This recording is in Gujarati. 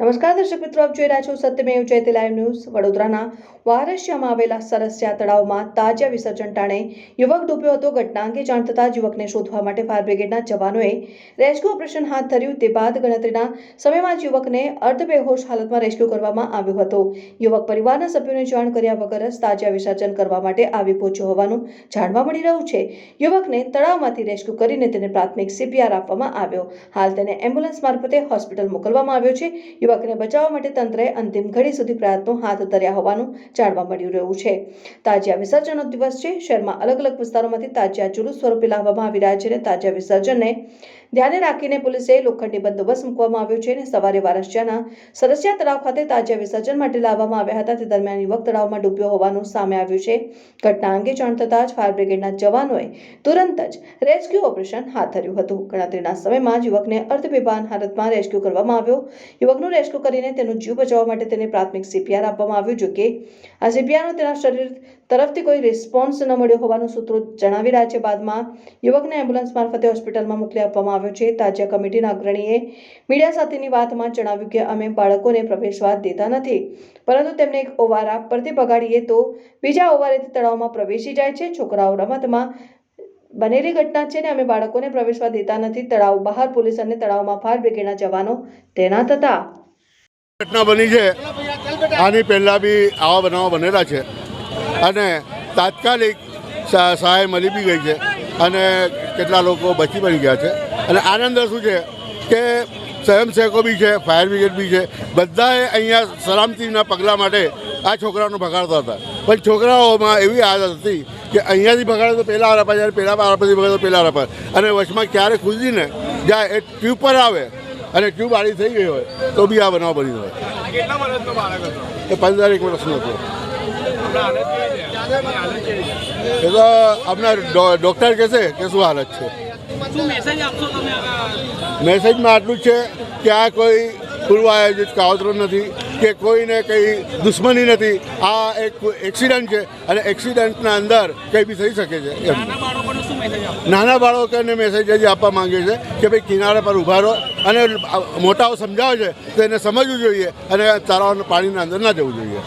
નમસ્કાર દર્શક મિત્રો, આપ જોઈ રહ્યા છો સત્યમેવ જયતે લાઈવ ન્યૂઝ વડોદરાના વારસિયામાં આવેલા સરસ્યા તળાવમાં તાજિયા વિસર્જન ટાણે યુવક ડૂબ્યો હતો. ઘટના અંગે જાણ થતાં યુવકને શોધવા માટે ફાયર બ્રિગેડના જવાનોએ રેસ્ક્યુ ઓપરેશન હાથ ધર્યું. તે બાદ ગણતરીના સમયમાં જ યુવકને અર્ધબેહોશ હાલતમાં રેસ્ક્યુ કરવામાં આવ્યો હતો. યુવક પરિવારના સભ્યોને જાણ કર્યા વગર જ તાજિયા વિસર્જન કરવા માટે આવી પહોંચ્યો હોવાનું જાણવા મળી રહ્યું છે. યુવકને તળાવમાંથી રેસ્ક્યુ કરીને તેને પ્રાથમિક સીપીઆર આપવામાં આવ્યો. હાલ તેને એમ્બ્યુલન્સ મારફતે હોસ્પિટલ મોકલવામાં આવ્યો છે. યુવકને બચાવવા માટે તંત્રએ અંતિમ ઘડી સુધી પ્રયત્નો હાથ ધર્યા હોવાનું જાણવા મળી રહ્યું છે. તાજિયા વિસર્જનનો દિવસ છે. શહેરમાં અલગ અલગ વિસ્તારોમાંથી તાજિયા જુલુસ સ્વરૂપે લાવવામાં આવી રહ્યા છે અને તાજિયા વિસર્જનને ધ્યાને રાખીને પોલીસે લોખંડી બંદોબસ્ત મૂકવામાં આવ્યો છે અને સવારે વારસિયાના સરસિયા તળાવ ખાતે તાજિયા વિસર્જન માટે લાવવામાં આવ્યા હતા. તે દરમિયાન યુવક તળાવમાં ડૂબ્યો હોવાનું સામે આવ્યું છે. ઘટના અંગે જાણ થતાં જ ફાયર બ્રિગેડના જવાનોએ તુરંત જ રેસ્ક્યુ ઓપરેશન હાથ ધર્યું હતું. ગણતરીના સમયમાં જ યુવકને અર્ધબેભાન હાલતમાં રેસ્ક્યુ કરવામાં આવ્યો. યુવકનું રેસ્ક્યુ કરીને તેનો જીવ બચાવવા માટે તેને પ્રાથમિક સીપીઆર આપવામાં આવ્યું, જો કે આ સીપીઆરનો તેના શરીર તરફથી કોઈ રિસ્પોન્સ ન મળ્યો હોવાનું સૂત્રો જણાવી રહ્યા છે. બાદમાં યુવકને એમ્બ્યુલન્સ મારફતે હોસ્પિટલમાં મોકલી આપવામાં આવ્યો છે. તાજિયા કમિટીના અગ્રણીએ મીડિયા સાથેની વાતમાં જણાવ્યું કે અમે બાળકોને પ્રવેશવા દેતા નથી, પરંતુ તેમને એક ઓવારા પરથી પગાડીએ તો બીજા ઓવારેથી તળાવમાં પ્રવેશી જાય છે. છોકરાઓ રમતમાં બનેલી ઘટના છે ને અમે બાળકોને પ્રવેશવા દેતા નથી. તળાવ બહાર પોલીસ અને તળાવમાં ફાયર બ્રિગેડના જવાનો તૈનાત હતા. ઘટના બની છે. આની પહેલાં બી આવા બનાવો બનેલા છે. અને તાત્કાલિક સહાય મળી બી ગઈ છે. અને કેટલા લોકો બચી પડી ગયા છે. અને આનંદ શું છે કે સ્વયંસેવકો બી છે, ફાયર બ્રિગેડ બી છે. બધાએ અહીંયા સલામતીના પગલાં માટે આ છોકરાઓને ભગાડતા હતા. પણ છોકરાઓમાં એવી આદત હતી કે અહીંયાથી ભગાડે તો પહેલાં આરા જ્યારે પહેલાં આરા પછી ભગાડે તો પહેલાં આરા અને વચમાં ક્યારે કૂદીને જાય એ ટ્યુબ પર આવે અને ટ્યુબ આડી થઈ ગઈ હોય તો બી આ બનાવ બની હોય એ પંદર એક વર્ષનો હતો. એ તો આપણા ડૉક્ટર કહેશે કે શું હાલત છે. મેસેજમાં આટલું જ છે કે આ કોઈ પૂર્વ આયોજિત કાવતરો નથી. કે કોઈને કંઈ દુશ્મની નથી. આ એક એક્સિડન્ટ છે અને એક્સિડન્ટના અંદર કંઈ બી થઈ શકે છે નાના બાળકોને મેસેજ જ આપવા માંગે છે કે ભાઈ કિનારા પર ઊભા રહો અને મોટાઓ સમજાવે છે તો એને સમજવું જોઈએ અને તળાવ પાણીના અંદર ના જવું જોઈએ.